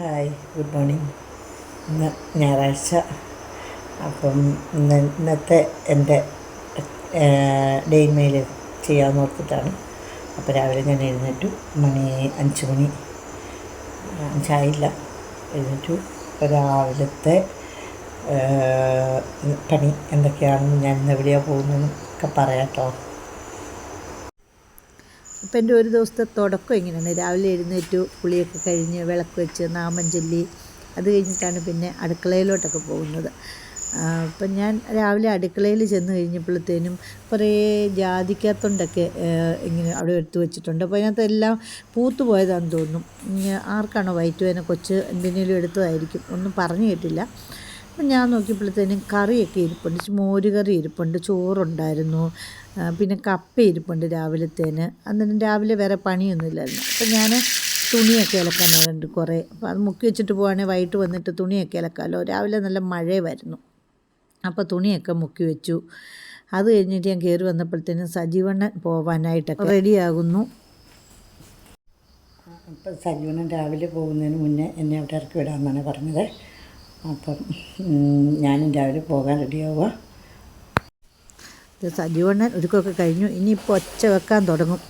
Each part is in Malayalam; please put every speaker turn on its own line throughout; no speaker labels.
Hi good morning. ഇന്ന് ഞായറാഴ്ച. അപ്പം ഇന്ന് ഇന്നത്തെ എന്റെ ഡെയിൻമെയിൽ ചെയ്യാമെന്ന് ഓർത്തിട്ടാണ്. അപ്പോൾ രാവിലെ ഞാൻ എഴുന്നേറ്റു. മണി അഞ്ച് മണി. അഞ്ചായില്ല എഴുന്നേറ്റു. രാവിലത്തെ പണി എന്തൊക്കെയാണെന്ന് ഞാൻ ഇന്ന് എവിടെയാണ് പോകുന്നതെന്നൊക്കെ പറയാം കേട്ടോ
അപ്പം എന്റെ ഒരു ദിവസത്തെ തുടക്കം ഇങ്ങനെയാണ്. രാവിലെ എഴുന്നേറ്റു കുളിയൊക്കെ കഴിഞ്ഞ് വിളക്ക് വെച്ച് നാമം ചൊല്ലി അത് കഴിഞ്ഞിട്ടാണ് പിന്നെ അടുക്കളയിലോട്ടൊക്കെ പോകുന്നത്. അപ്പം ഞാൻ രാവിലെ അടുക്കളയിൽ ചെന്ന് കഴിഞ്ഞപ്പോഴത്തേനും കുറേ ജാതിക്കത്തൊണ്ടൊക്കെ ഇങ്ങനെ അവിടെ എടുത്തു വെച്ചിട്ടുണ്ട്. അപ്പോൾ അതിനകത്ത് എല്ലാം പൂത്തു പോയതാണെന്ന് തോന്നുന്നു. ആർക്കാണോ വൈറ്റ് വേന കൊച്ച് എന്തിനേലും എടുത്തതായിരിക്കും. ഒന്നും പറഞ്ഞു കേട്ടില്ല. അപ്പം ഞാൻ നോക്കിയപ്പോഴത്തേനും കറിയൊക്കെ ഇരിപ്പുണ്ട്. മോര് കറി ഇരിപ്പുണ്ട്. ചോറുണ്ടായിരുന്നു. പിന്നെ കപ്പ ഇരിപ്പുണ്ട് രാവിലത്തേന്. അന്നേരം രാവിലെ വേറെ പണിയൊന്നുമില്ലായിരുന്നു. അപ്പം ഞാൻ തുണിയൊക്കെ ഇലക്കാനുണ്ട് കുറേ. അപ്പോൾ അത് മുക്കി വെച്ചിട്ട് പോവുകയാണെങ്കിൽ വൈകിട്ട് വന്നിട്ട് തുണിയൊക്കെ ഇലക്കാമല്ലോ രാവിലെ നല്ല മഴയുമായിരുന്നു അപ്പോൾ തുണിയൊക്കെ മുക്കി വെച്ചു. അത് കഴിഞ്ഞിട്ട് ഞാൻ കയറി വന്നപ്പോഴത്തേനും സജീവണ്ണൻ പോവാനായിട്ടൊക്കെ റെഡിയാകുന്നു.
അപ്പം സജീവണ്ണൻ രാവിലെ പോകുന്നതിന് മുന്നേ എന്നെ അവിടെ ഇറക്കി വിടാമെന്നാണ് പറഞ്ഞത്. അപ്പം ഞാൻ ഞാനും രാവിലെ പോകാൻ റെഡിയാവുക.
ഇത് സജീവണ്ണൻ ഒരുക്കമൊക്കെ കഴിഞ്ഞു. ഇനിയിപ്പോൾ ഒച്ച വെക്കാൻ തുടങ്ങും.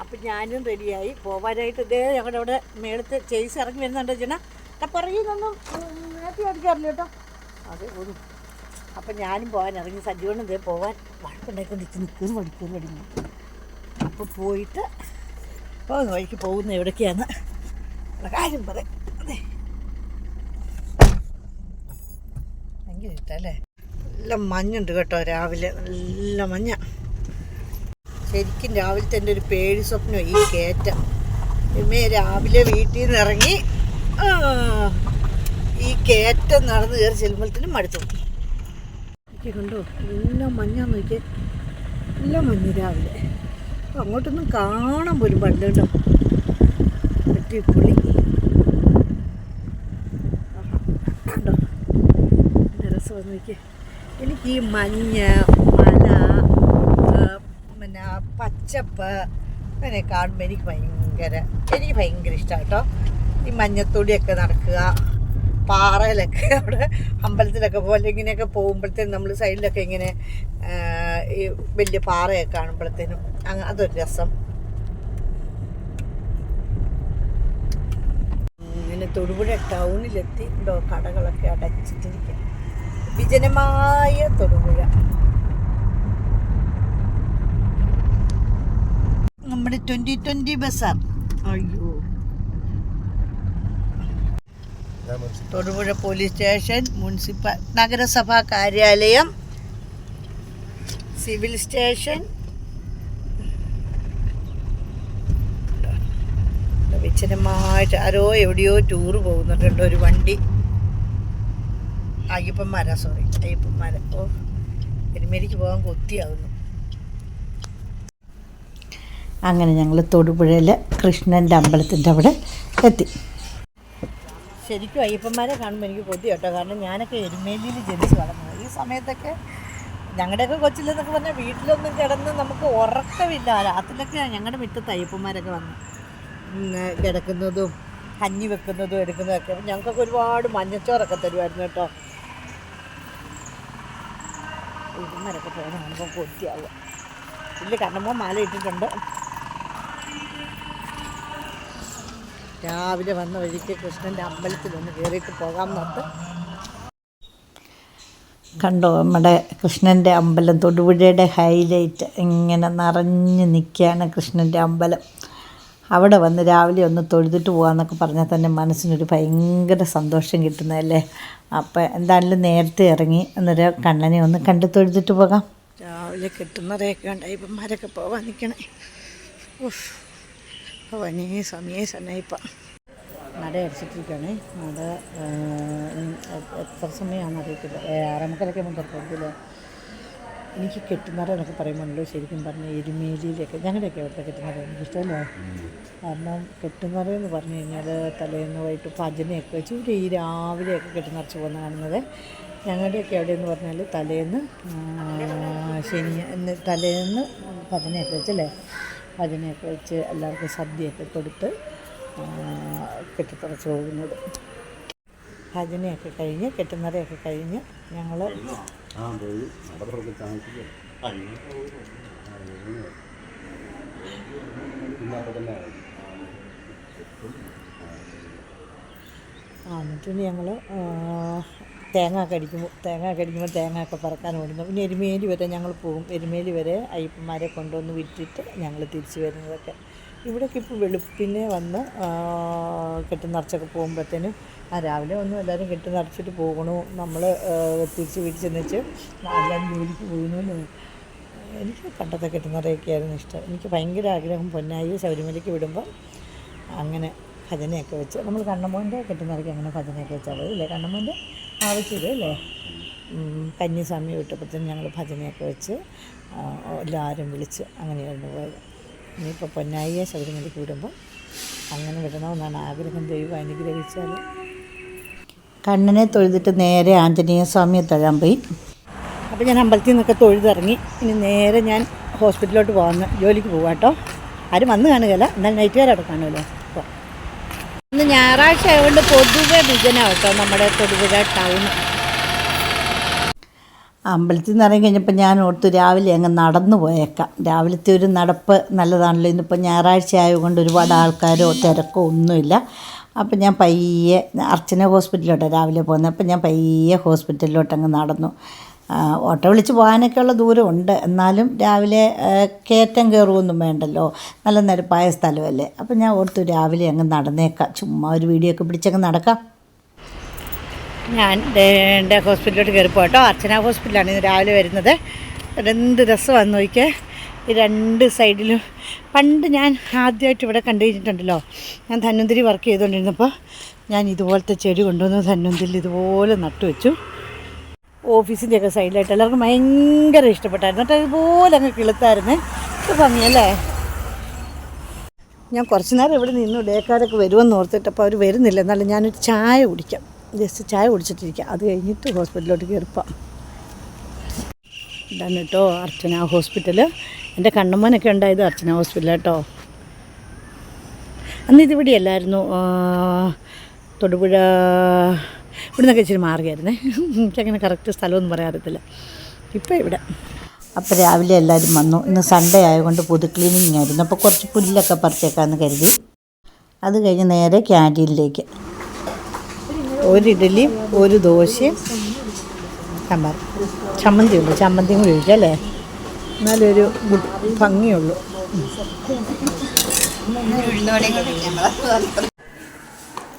അപ്പം ഞാനും റെഡിയായി. പോകാനായിട്ട് ഇതേ ഞങ്ങളുടെ അവിടെ മേളത്ത് ചേസ് ഇറങ്ങി വരുന്നുണ്ട് ചേട്ടാ. അപ്പം പറയുന്നൊന്നും നേരത്തെ അടിക്കാറില്ല കേട്ടോ. അതെ ഒരു അപ്പം ഞാനും പോകാൻ ഇറങ്ങി. സജീവണ്ണൻ ഇതേ പോകാൻ വഴക്കുണ്ടായിക്കൊണ്ടിരിക്കും നിൽക്കുന്നു പഠിക്കുന്നു പഠിക്കുന്നു അപ്പോൾ പോയിട്ട് പോകുന്ന വഴിക്ക് പോകുന്ന എവിടേക്കാണ് കാര്യം പറയാം ഇഷ്ടല്ലേ നല്ല മഞ്ഞുണ്ട് കേട്ടോ രാവിലെ നല്ല മഞ്ഞ ശരിക്കും രാവിലത്തെ എന്റെ ഒരു പേടി സ്വപ്നം ഈ കയറ്റം ഇമ്മേ രാവിലെ വീട്ടിൽ നിന്ന് ഇറങ്ങി ഈ കയറ്റം നടന്ന് കയറി ചെല്ലുമ്പോഴത്തേനും മടുത്തു കണ്ടോ എല്ലാം മഞ്ഞാന്ന് നോക്കിയേ എല്ലാം മഞ്ഞ് രാവിലെ അങ്ങോട്ടൊന്നും കാണാൻ പോലും പണ്ട് കേട്ടോ അടിപൊളി ആഹാ. കണ്ടോ എന്റെ രസമെന്ന് നോക്കിയേ. എനിക്ക് ഈ മഞ്ഞ് മല പിന്നെ പച്ചപ്പ് അങ്ങനെ കാണുമ്പോൾ എനിക്ക് ഭയങ്കര എനിക്ക് ഭയങ്കര ഇഷ്ടമാണ് കേട്ടോ. ഈ മഞ്ഞത്തൊടിയൊക്കെ നടക്കുക പാറയിലൊക്കെ അവിടെ അമ്പലത്തിലൊക്കെ പോലെ ഇങ്ങനെയൊക്കെ പോകുമ്പോഴത്തേനും നമ്മൾ സൈഡിലൊക്കെ ഇങ്ങനെ ഈ വലിയ പാറയൊക്കെ കാണുമ്പോഴത്തേനും അതൊരു രസം. ഇങ്ങനെ തൊടുപുഴ ടൗണിലെത്തി കടകളൊക്കെ അടച്ചിട്ടിരിക്കുക വിജനമായ തൊടുപുഴ. നമ്മുടെ ട്വന്റി ട്വന്റി ബസാർ. അയ്യോ. തൊടുപുഴ പോലീസ് സ്റ്റേഷൻ മുനിസിപ്പൽ നഗരസഭാ കാര്യാലയം സിവിൽ സ്റ്റേഷൻ. വിച്ഛനമായിട്ട് ആരോ എവിടെയോ ടൂറ് പോകുന്നുണ്ട്. ഒരു വണ്ടി അയ്യപ്പന്മാരാ സോറി അയ്യപ്പന്മാരാ. ഓ എരുമേലിക്ക് പോകാൻ കൊത്തിയാവുന്നു
അങ്ങനെ ഞങ്ങൾ തൊടുപുഴയിലെ കൃഷ്ണന്റെ അമ്പലത്തിന്റെ അവിടെ എത്തി.
ശരിക്കും അയ്യപ്പന്മാരെ കാണുമ്പോൾ എനിക്ക് കൊതി കേട്ടോ കാരണം ഞാനൊക്കെ എരുമേലിയിൽ ജനിച്ച് വളർന്നത്. ഈ സമയത്തൊക്കെ ഞങ്ങളുടെയൊക്കെ കൊച്ചിലെന്നൊക്കെ പറഞ്ഞാൽ വീട്ടിലൊന്നും കിടന്ന് നമുക്ക് ഉറക്കമില്ല. രാത്രിയിലൊക്കെ ഞങ്ങളുടെ മുറ്റത്ത് അയ്യപ്പന്മാരൊക്കെ വന്നു കിടക്കുന്നതും കഞ്ഞി വെക്കുന്നതും എടുക്കുന്നതൊക്കെ. ഞങ്ങൾക്കൊക്കെ ഒരുപാട് മഞ്ഞച്ചോറൊക്കെ തരുമായിരുന്നു കേട്ടോ. അയ്യപ്പന്മാരൊക്കെ പോകുന്ന കാണുമ്പോൾ കൊത്തിയാവുക ഇല്ല കണ്ണമ്മ മാല ഇട്ടിട്ടുണ്ട്. രാവിലെ വന്ന വഴിക്ക് കൃഷ്ണന്റെ അമ്പലത്തിൽ ഒന്ന് കയറിയിട്ട് പോകാൻ നോക്ക്.
കണ്ടോ നമ്മുടെ കൃഷ്ണന്റെ അമ്പലം തൊടുപുഴയുടെ ഹൈലൈറ്റ് ഇങ്ങനെ നിറഞ്ഞ് നിൽക്കുകയാണ് കൃഷ്ണന്റെ അമ്പലം. അവിടെ വന്ന് രാവിലെ ഒന്ന് തൊഴുതിട്ട് പോകാമെന്നൊക്കെ പറഞ്ഞാൽ തന്നെ മനസ്സിനൊരു ഭയങ്കര സന്തോഷം കിട്ടുന്നതല്ലേ? അപ്പോൾ എന്തായാലും നേരത്തെ ഇറങ്ങി അന്നേരം കണ്ണനെ ഒന്ന് കണ്ട് തൊഴുതിട്ട് പോകാം.
രാവിലെ കിട്ടുന്നവരെയൊക്കെ അയ്യപ്പന്മാരൊക്കെ ഇപ്പന്മാരൊക്കെ പോകാൻ നിൽക്കണേ. ഉഫ്. സമയ സമയേ സന്നയിപ്പ നട അടിച്ചിട്ടിരിക്കുകയാണേ. നട എത്ര സമയമാണെന്ന് അറിയത്തില്ല. ഏ, മുമ്പ് തുറക്കത്തില്ല എനിക്ക് കെട്ടുന്നറ എന്നൊക്കെ പറയുമ്പോഴല്ലോ ശരിക്കും പറഞ്ഞാൽ എരുമേലിയിലൊക്കെ ഞങ്ങളുടെയൊക്കെ അവിടുത്തെ കെട്ടുന്നറ എനിക്ക് ഇഷ്ടമല്ലേ? കാരണം കെട്ടുന്നറ എന്ന് പറഞ്ഞു കഴിഞ്ഞാൽ തലേന്ന് വൈകിട്ട് ഭജനയൊക്കെ വെച്ച് ഒരു ഈ രാവിലെയൊക്കെ കെട്ടുനിറച്ച് പോകുന്ന കാണുന്നത്. ഞങ്ങളുടെയൊക്കെ അവിടെ പറഞ്ഞാൽ തലേന്ന് ശനി തലേന്ന് ഭജനയൊക്കെ വെച്ചല്ലേ ഭജനയൊക്കെ വെച്ച് എല്ലാവർക്കും സദ്യയൊക്കെ കൊടുത്ത് കെട്ടിത്തറച്ച് പോകുന്നത്. ഭജനയൊക്കെ കഴിഞ്ഞ് കെട്ടുന്നറയൊക്കെ കഴിഞ്ഞ് ഞങ്ങൾ
ആ പോയി. അവിടെ താമസിക്കും. തന്നെ ആയി.
ആ എന്നിട്ട് ഞങ്ങൾ തേങ്ങ കടിക്കുമ്പോൾ തേങ്ങ കടിക്കുമ്പോൾ തേങ്ങ ഒക്കെ പറക്കാൻ ഓടുന്നു. പിന്നെ എരുമേലി വരെ ഞങ്ങൾ പോകും. എരുമേലി വരെ അയ്യപ്പന്മാരെ കൊണ്ടുവന്ന് വിറ്റിട്ട് ഞങ്ങൾ തിരിച്ചു വരുന്നതൊക്കെ. ഇവിടെയൊക്കെ ഇപ്പോൾ വെളുപ്പിനെ വന്ന് കെട്ടി നിറച്ചൊക്കെ പോകുമ്പോഴത്തേനും ആ രാവിലെ ഒന്നും എല്ലാവരും കെട്ടി നിറച്ചിട്ട് പോകണു. നമ്മൾ തിരിച്ച് വീട്ടിൽ ചെന്നിച്ച് എല്ലാവരും ജോലിക്ക് പോകുന്നു എനിക്ക് പണ്ടത്തെ കെട്ടുന്നറയൊക്കെയായിരുന്നു ഇഷ്ടം. എനിക്ക് ഭയങ്കര ആഗ്രഹം പൊന്നായി ശബരിമലയ്ക്ക് വിടുമ്പോൾ അങ്ങനെ ഭജനയൊക്കെ വെച്ച് നമ്മൾ കണ്ണമ്മോന്റെ കെട്ടുന്നറയ്ക്ക് അങ്ങനെ ഭജനയൊക്കെ വെച്ചാൽ മതി അല്ലേ കണ്ണമ്മോന്റെ ആവശ്യമില്ല അല്ലേ സമയം വിട്ടപ്പോഴത്തേനും ഞങ്ങൾ ഭജനയൊക്കെ വെച്ച് എല്ലാവരും വിളിച്ച് അങ്ങനെയായിരുന്നു പോയത്. ഇനിയിപ്പോൾ പൊന്നായിയെ ശബരിമലയ്ക്ക് വിടുമ്പോൾ അങ്ങനെ വിടണമെന്നാണ് ആഗ്രഹം ദൈവം അനുഗ്രഹിച്ചാൽ
കണ്ണിനെ തൊഴുതിട്ട് നേരെ ആഞ്ജനേയ സ്വാമിയെ തഴാൻ പോയി.
അപ്പോൾ ഞാൻ അമ്പലത്തിൽ നിന്നൊക്കെ തൊഴുതിറങ്ങി. ഇനി നേരെ ഞാൻ ഹോസ്പിറ്റലിലോട്ട് പോകുന്ന ജോലിക്ക് പോകാം കേട്ടോ. ആരും വന്ന് കാണുകയില്ല. എന്നാൽ നൈറ്റുകാരവിടെ കാണുമല്ലോ. അപ്പോൾ ഇന്ന് ഞായറാഴ്ച ആയതുകൊണ്ട് പൊതുവെ വിജന കേട്ടോ നമ്മുടെ തൊടുപുഴ ടൗൺ.
അമ്പലത്തിൽ നിന്ന് ഇറങ്ങി കഴിഞ്ഞപ്പോൾ ഞാൻ ഓർത്തു രാവിലെ അങ്ങ് നടന്നു പോയേക്കാം. രാവിലത്തെ ഒരു നടപ്പ് നല്ലതാണല്ലോ. ഇന്നിപ്പോൾ ഞായറാഴ്ച ആയതുകൊണ്ട് ഒരുപാട് ആൾക്കാരോ തിരക്കോ ഒന്നുമില്ല. അപ്പം ഞാൻ പയ്യെ അർച്ചന ഹോസ്പിറ്റലിലോട്ടാണ് രാവിലെ പോകുന്നത്. അപ്പം ഞാൻ പയ്യെ ഹോസ്പിറ്റലിലോട്ട് അങ്ങ് നടന്നു. ഓട്ടോ വിളിച്ച് പോകാനൊക്കെയുള്ള ദൂരമുണ്ട്. എന്നാലും രാവിലെ കയറ്റം കയറുമൊന്നും വേണ്ടല്ലോ. നല്ല നിരപ്പായ സ്ഥലമല്ലേ. അപ്പം ഞാൻ ഓർത്തു രാവിലെ അങ്ങ് നടന്നേക്കാം. ചുമ്മാ ഒരു വീഡിയോ ഒക്കെ പിടിച്ചങ്ങ് നടക്കാം.
ഞാൻ എന്റെ ഹോസ്പിറ്റലിലോട്ട് കയറിപ്പോ കേട്ടോ അർച്ചന ഹോസ്പിറ്റലാണ് ഇന്ന് രാവിലെ വരുന്നത്. എന്ത് വന്ന് നോക്കിയേ രണ്ട് സൈഡിലും പണ്ട് ഞാൻ ആദ്യമായിട്ട് ഇവിടെ കണ്ടു കഴിഞ്ഞിട്ടുണ്ടല്ലോ ഞാൻ ധന്വന്തിരി വർക്ക് ചെയ്തുകൊണ്ടിരുന്നപ്പോൾ ഞാൻ ഇതുപോലത്തെ ചെടി കൊണ്ടുവന്ന് ധന്വന്തിരി ഇതുപോലെ നട്ടു വെച്ചു. ഓഫീസിന്റെയൊക്കെ സൈഡിലായിട്ട് എല്ലാവർക്കും ഭയങ്കര ഇഷ്ടപ്പെട്ടായിരുന്നു. എന്നിട്ട് ഇതുപോലെ അങ്ങ് കിളുത്തായിരുന്നേ. ഇത് ഭംഗിയല്ലേ? ഞാൻ കുറച്ച് നേരം ഇവിടെ നിന്നു ഡേക്കാരൊക്കെ വരുമെന്ന് ഓർത്തിട്ട് അപ്പോൾ അവർ വരുന്നില്ല. എന്നാലും ഞാനൊരു ചായ കുടിക്കാം. ജസ്റ്റ് ചായ കുടിച്ചിട്ടിരിക്കുക അത് കഴിഞ്ഞിട്ട് ഹോസ്പിറ്റലിലോട്ട് കയറിപ്പാം. ഇതാണ് കേട്ടോ അർച്ചന ഹോസ്പിറ്റൽ എന്റെ കണ്ണമ്മനൊക്കെ ഉണ്ടായത് അർച്ചന ഹോസ്പിറ്റൽ കേട്ടോ അന്ന് ഇതിവിടെ അല്ലായിരുന്നു തൊടുപുഴ ഇവിടെ നിന്നൊക്കെ ഇച്ചിരി മാറിയായിരുന്നേ. എനിക്കങ്ങനെ കറക്റ്റ് സ്ഥലമൊന്നും പറയാറില്ല ഇപ്പോൾ ഇവിടെ.
അപ്പോൾ രാവിലെ എല്ലാവരും വന്നു. ഇന്ന് സൺഡേ ആയതുകൊണ്ട് പുതു ക്ലീനിങ് ആയിരുന്നു. അപ്പോൾ കുറച്ച് പുല്ലൊക്കെ പറിച്ചേക്കാമെന്ന് കരുതി. അത് കഴിഞ്ഞ് നേരെ ക്യാന്റീനിലേക്ക്
ഒരു ഇഡലിയും ഒരു ദോശയും സാമ്പാർ. ചമ്മന്തി ഉണ്ട്. ചമ്മന്തി കൂടി ഒഴിക്കാം അല്ലേ? എന്നാലൊരു ഭംഗിയുള്ളു.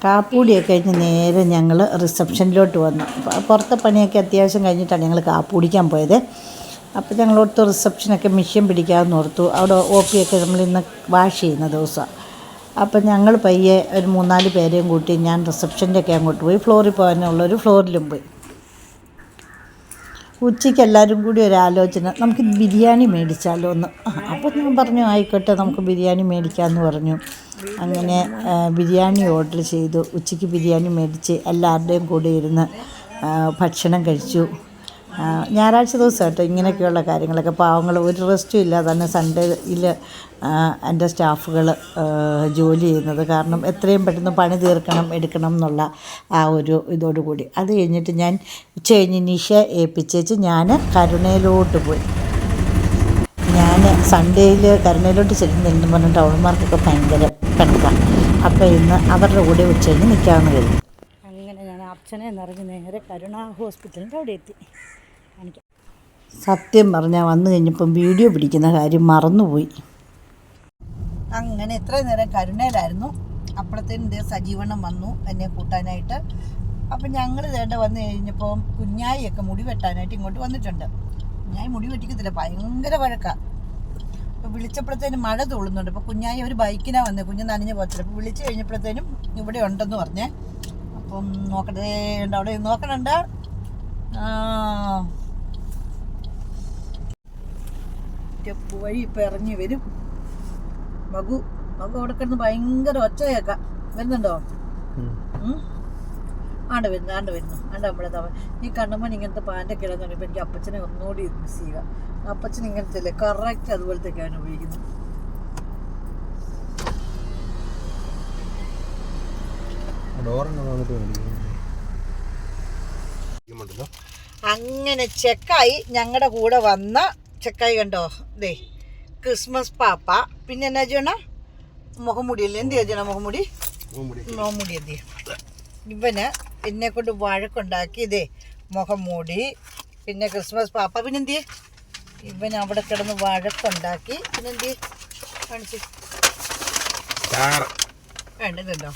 കാപ്പൂടിയൊക്കെ കഴിഞ്ഞ് നേരെ ഞങ്ങൾ റിസപ്ഷനിലോട്ട് വന്നു. പുറത്തെ പണിയൊക്കെ അത്യാവശ്യം കഴിഞ്ഞിട്ടാണ് ഞങ്ങൾ കാപ്പൂടിക്കാൻ പോയത്. അപ്പോൾ ഞങ്ങൾ ഓർത്തു റിസപ്ഷനൊക്കെ മിഷ്യൻ പിടിക്കാമെന്ന് ഓർത്തു. അവിടെ ഒ പിയൊക്കെ നമ്മൾ ഇന്ന് വാഷ് ചെയ്യുന്ന ദിവസമാണ് അപ്പം ഞങ്ങൾ പയ്യെ ഒരു മൂന്നാൽ പേരെയും കൂട്ടി ഞാൻ റിസപ്ഷന്റെ ഒക്കെ അങ്ങോട്ട് പോയി ഫ്ലോറിൽ പോകാനുള്ളൊരു ഫ്ലോറിലും പോയി. ഉച്ചയ്ക്ക് എല്ലാവരും കൂടി ഒരു ആലോചന നമുക്ക് ബിരിയാണി മേടിച്ചാലോ എന്ന്. അപ്പോൾ ഞാൻ പറഞ്ഞു ആയിക്കോട്ടെ നമുക്ക് ബിരിയാണി മേടിക്കാമെന്ന് പറഞ്ഞു. അങ്ങനെ ബിരിയാണി ഓർഡർ ചെയ്തു. ഉച്ചയ്ക്ക് ബിരിയാണി മേടിച്ച് എല്ലാവരുടെയും കൂടെ ഇരുന്ന് ഭക്ഷണം കഴിച്ചു. ഞായറാഴ്ച ദിവസം കേട്ടോ ഇങ്ങനെയൊക്കെയുള്ള കാര്യങ്ങളൊക്കെ. പാവങ്ങൾ ഒരു റെസ്റ്റും തന്നെ സൺഡേയിൽ എന്റെ സ്റ്റാഫുകൾ ജോലി ചെയ്യുന്നത് കാരണം എത്രയും പെട്ടെന്ന് പണി തീർക്കണം എടുക്കണം എന്നുള്ള ആ ഒരു ഇതോടുകൂടി. അത് കഴിഞ്ഞിട്ട് ഞാൻ ഉച്ച കഴിഞ്ഞ് നിഷ ഏൽപ്പിച്ചേച്ച് ഞാൻ കരുണയിലോട്ട് പോയി. ഞാൻ സൺഡേയിൽ കരുണയിലോട്ട് ചെല്ലുന്നില്ലെന്ന് പറഞ്ഞ ടൗൺമാർക്കൊക്കെ ഭയങ്കര കണക്കാണ് അപ്പോൾ ഇന്ന് അവരുടെ കൂടെ ഉച്ച കഴിഞ്ഞ് നിൽക്കാമെന്ന് കരുതി.
അങ്ങനെ ഞാൻ അർച്ചനെ നിറഞ്ഞ് നേരെ കരുണ ഹോസ്പിറ്റലിന്റെ അവിടെ എത്തി.
സത്യം പറഞ്ഞാൽ വന്നു കഴിഞ്ഞപ്പം വീഡിയോ പിടിക്കുന്ന കാര്യം മറന്നുപോയി.
അങ്ങനെ ഇത്രയും നേരം കരുണയിലായിരുന്നു. അപ്പോഴത്തേനും സജീവനം വന്നു എന്നെ കൂട്ടാനായിട്ട്. അപ്പം ഞങ്ങൾ വേണ്ട വന്നു കഴിഞ്ഞപ്പോൾ കുഞ്ഞായിയൊക്കെ മുടി വെട്ടാനായിട്ട് ഇങ്ങോട്ട് വന്നിട്ടുണ്ട്. കുഞ്ഞായി മുടി വെട്ടിക്കത്തില്ല ഭയങ്കര വഴക്കാണ് അപ്പോൾ വിളിച്ചപ്പോഴത്തേനും മഴ തോളുന്നുണ്ട് അപ്പോൾ കുഞ്ഞായി ഒരു ബൈക്കിനാണ് വന്നത് കുഞ്ഞ് നനഞ്ഞ പോകത്തില്ല. അപ്പോൾ വിളിച്ചു കഴിഞ്ഞപ്പോഴത്തേനും ഇവിടെ ഉണ്ടെന്ന് പറഞ്ഞേ. അപ്പം നോക്കട്ടെ അവിടെ നോക്കണുണ്ട്. ആ സ്റ്റെപ്പ് വഴി ഇപ്പം ഇറങ്ങി വരും. മകു മകു അവിടെ കിടന്ന് ഭയങ്കര ഒച്ച കേക്കാം വരുന്നുണ്ടോ? ആണ്ട് വരുന്നു ആണ്ട് വരുന്നു. ആണ്ട് നമ്മളെ തവ ഈ കണ്ണമ്മൻ ഇങ്ങനത്തെ പാന്റെ കിടന്നു പറയുമ്പോൾ എനിക്ക് അപ്പച്ചനെ ഒന്നുകൂടി മിസ് ചെയ്യുക. അപ്പച്ചൻ ഇങ്ങനത്തെ അല്ലേ കറക്റ്റ് അതുപോലത്തേക്ക് ഉപയോഗിക്കുന്നത്.
ഉപയോഗിക്കുന്നു
അങ്ങനെ ചെക്കായി ഞങ്ങളുടെ കൂടെ വന്ന ചെക്കായി കണ്ടോ? ദേ ക്രിസ്മസ് പാപ്പ. പിന്നെ എന്നാ ചെയ്യണ? മുഖമുടിയല്ലേ? എന്ത് ചെയ്യണം മുഖമുടി? മുഖമുടി. എന്ത് ചെയ്യണം ഇവന് എന്നെ കൊണ്ട് വഴക്കുണ്ടാക്കി ഇതേ മുഖംമൂടി പിന്നെ ക്രിസ്മസ് പാപ്പ. പിന്നെ എന്ത് ചെയ്യും? ഇവൻ അവിടെ കിടന്ന് വഴക്കുണ്ടാക്കി പിന്നെ എന്ത് ചെയ്യും? കാണിച്ച്. വേണ്ടതുണ്ടോ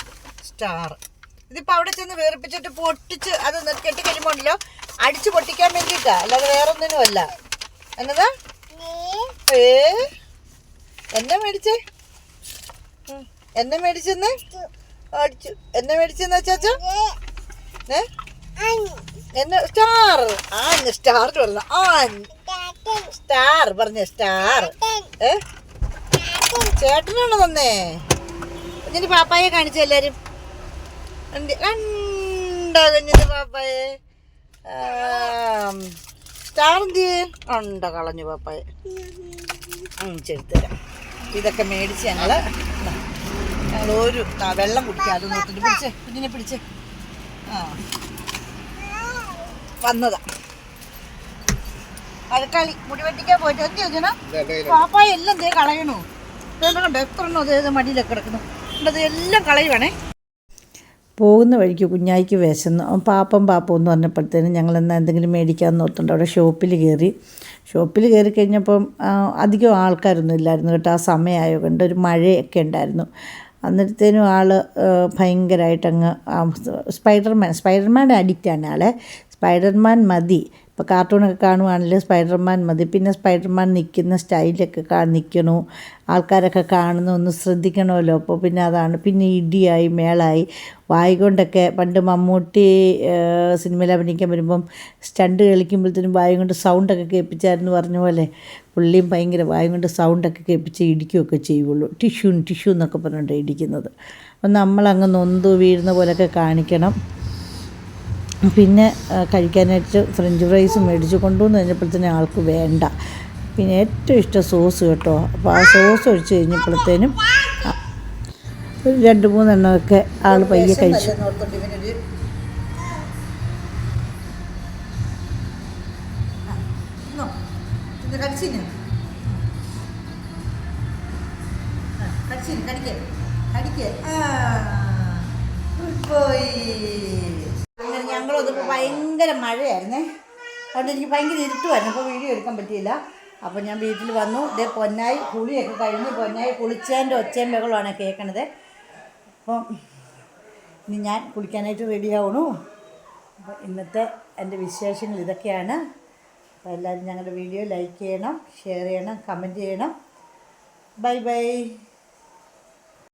സ്റ്റാർ. ഇതിപ്പോ അവിടെ ചെന്ന് വേർപ്പിച്ചിട്ട് പൊട്ടിച്ച് അത് കെട്ടി കഴിയുമ്പോണ്ടല്ലോ അടിച്ച് പൊട്ടിക്കാൻ വേണ്ടിയിട്ടാ. അല്ലാതെ വേറെ ഒന്നിനും അല്ല. എന്നതാ? ഏ? എന്നെ മേടിച്ചേ. എന്നെ മേടിച്ചെന്ന്? അടിച്ചു. എന്നെ മേടിച്ചെന്ന് അച്ചാച്ച? ഏ. എന്നെ സ്റ്റാർ. ആ സ്റ്റാർ പറഞ്ഞു ആ സ്റ്റാർ പറഞ്ഞ സ്റ്റാർ. ഏ? ചേട്ടനാണോ തന്നേ? കുഞ്ഞിന് പാപ്പായെ കാണിച്ച എല്ലാരും. എന്ത് കണ്ടോ കുഞ്ഞിന് പാപ്പായെ. സ്റ്റാർ ഉണ്ട കളഞ്ഞു പപ്പായ. ചെടുത്തരാം ഇതൊക്കെ മേടിച്ച് ഞങ്ങൾ ഞങ്ങൾ ഒരു വെള്ളം കുടിക്കുക അത് നോക്കിട്ട് പിടിച്ച് കുഞ്ഞിനെ പിടിച്ച്. ആ. വന്നതാ. അഴക്കാളി മുടി വെട്ടിക്കാൻ പോയിട്ട് എന്ത് പാപ്പായ എല്ലാം ദേ കളയണു. കണ്ടോ എത്ര എണ്ണോ ഇത് മടിയിലൊക്കെ കിടക്കുന്നു. എല്ലാം കളയുവാണേ.
പോകുന്ന വഴിക്ക് കുഞ്ഞായിക്ക് വിശന്നു പാപ്പം പാപ്പം എന്ന് പറഞ്ഞപ്പോഴത്തേനും ഞങ്ങൾ എന്നാൽ എന്തെങ്കിലും മേടിക്കാമെന്ന് ഓർത്തുണ്ട് അവിടെ ഷോപ്പിൽ കയറി. ഷോപ്പിൽ കയറി കഴിഞ്ഞപ്പം അധികം ആൾക്കാരൊന്നും ഇല്ലായിരുന്നു കേട്ടോ. ആ സമയമായോ കൊണ്ട് ഒരു മഴയൊക്കെ ഉണ്ടായിരുന്നു. അന്നേരത്തേനും ആൾ ഭയങ്കരമായിട്ടങ്ങ് സ്പൈഡർമാൻ സ്പൈഡർമാൻ അഡിക്റ്റാണ് ആളെ. സ്പൈഡർമാൻ മതി. ഇപ്പോൾ കാർട്ടൂണൊക്കെ കാണുവാണെങ്കിൽ സ്പൈഡർമാൻ മതി. പിന്നെ സ്പൈഡർമാൻ നിൽക്കുന്ന സ്റ്റൈലൊക്കെ കാ നിൽക്കണു ആൾക്കാരൊക്കെ കാണുന്നു ഒന്ന് ശ്രദ്ധിക്കണമല്ലോ. അപ്പോൾ പിന്നെ അതാണ്. പിന്നെ ഇടിയായി മേളായി. വായി കൊണ്ടൊക്കെ പണ്ട് മമ്മൂട്ടി സിനിമയിൽ അഭിനയിക്കാൻ വരുമ്പം സ്റ്റണ്ട് കളിക്കുമ്പോഴത്തേനും വായും കൊണ്ട് സൗണ്ടൊക്കെ കേൾപ്പിച്ചായിരുന്നു പറഞ്ഞ പോലെ. പുള്ളിയും ഭയങ്കര വായും കൊണ്ട് സൗണ്ടൊക്കെ കേൾപ്പിച്ച് ഇടിക്കുകയൊക്കെ ചെയ്യുള്ളൂ. ടിഷ്യൂ ടിഷ്യൂ എന്നൊക്കെ പറഞ്ഞിട്ട് ഇടിക്കുന്നത്. അപ്പം നമ്മളങ്ങ് നൊന്തു വീഴുന്ന പോലെയൊക്കെ കാണിക്കണം. പിന്നെ കഴിക്കാനായിട്ട് ഫ്രഞ്ച് ഫ്രൈസ് മേടിച്ച് കൊണ്ടുവന്ന് കഴിഞ്ഞപ്പോഴത്തേനും ആൾക്ക് വേണ്ട. പിന്നെ ഏറ്റവും ഇഷ്ടം സോസ് കേട്ടോ. അപ്പോൾ ആ സോസ് ഒഴിച്ച് കഴിഞ്ഞപ്പോഴത്തേനും ഒരു രണ്ട് മൂന്നെണ്ണമൊക്കെ ആൾ പയ്യെ കഴിച്ചു.
കടിക്കേ കടിക്കേ. ആ ഞങ്ങളൊന്നിപ്പോൾ ഭയങ്കര മഴയായിരുന്നേ. അതുകൊണ്ട് എനിക്ക് ഭയങ്കര ഇരുട്ടുമായിരുന്നു. അപ്പോൾ വീഡിയോ എടുക്കാൻ പറ്റിയില്ല. അപ്പോൾ ഞാൻ വീട്ടിൽ വന്നു. ഇതേ പൊന്നായി കുളിയൊക്കെ കഴിഞ്ഞ് പൊന്നായി കുളിച്ചതിന്റെ ഒച്ചയും ബഹളമാണ് കേൾക്കണത്. അപ്പം ഇനി ഞാൻ കുളിക്കാനായിട്ട് റെഡി ആവണു. അപ്പോൾ ഇന്നത്തെ എന്റെ വിശേഷങ്ങൾ ഇതൊക്കെയാണ്. അപ്പോൾ എല്ലാവരും ഞങ്ങളുടെ വീഡിയോ ലൈക്ക് ചെയ്യണം ഷെയർ ചെയ്യണം കമന്റ് ചെയ്യണം. Bye bye